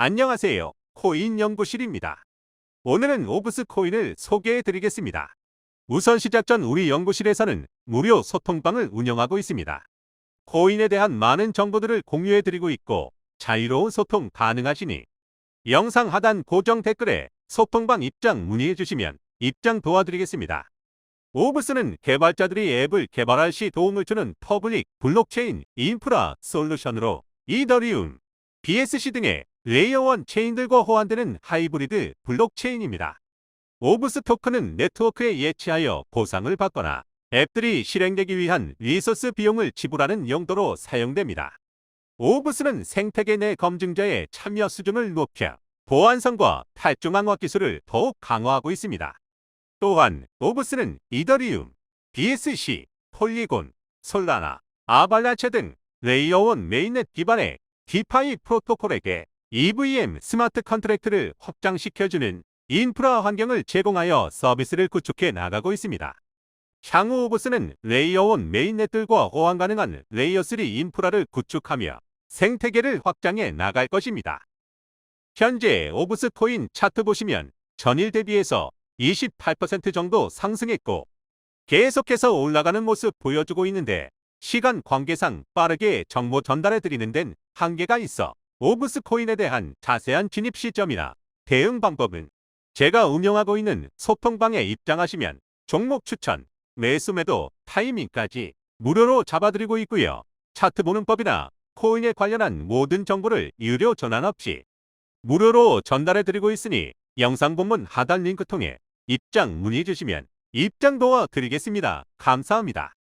안녕하세요. 코인 연구실입니다. 오늘은 오브스 코인을 소개해 드리겠습니다. 우선 시작 전 우리 연구실에서는 무료 소통방을 운영하고 있습니다. 코인에 대한 많은 정보들을 공유해 드리고 있고 자유로운 소통 가능하시니 영상 하단 고정 댓글에 소통방 입장 문의해 주시면 입장 도와드리겠습니다. 오브스는 개발자들이 앱을 개발할 시 도움을 주는 퍼블릭 블록체인 인프라 솔루션으로 이더리움, BSC 등의 레이어 1 체인들과 호환되는 하이브리드 블록체인입니다. 오브스 토큰은 네트워크에 예치하여 보상을 받거나 앱들이 실행되기 위한 리소스 비용을 지불하는 용도로 사용됩니다. 오브스는 생태계 내 검증자의 참여 수준을 높여 보안성과 탈중 항화 기술을 더욱 강화하고 있습니다. 또한 오브스는 이더리움, BSC, 폴리곤, 솔라나, 아발라체 등 레이어 1 메인넷 기반의 디파이 프로토콜에게 EVM 스마트 컨트랙트를 확장시켜주는 인프라 환경을 제공하여 서비스를 구축해 나가고 있습니다. 향후 오브스는 레이어 1 메인넷들과 호환 가능한 레이어 3 인프라를 구축하며 생태계를 확장해 나갈 것입니다. 현재 오브스 코인 차트 보시면 전일 대비해서 28% 정도 상승했고 계속해서 올라가는 모습 보여주고 있는데 시간 관계상 빠르게 정보 전달해 드리는 데는 한계가 있어 오브스 코인에 대한 자세한 진입 시점이나 대응 방법은 제가 운영하고 있는 소통방에 입장하시면 종목 추천, 매수 매도, 타이밍까지 무료로 잡아드리고 있고요. 차트 보는 법이나 코인에 관련한 모든 정보를 유료 전환 없이 무료로 전달해 드리고 있으니 영상 본문 하단 링크 통해 입장 문의 주시면 입장 도와 드리겠습니다. 감사합니다.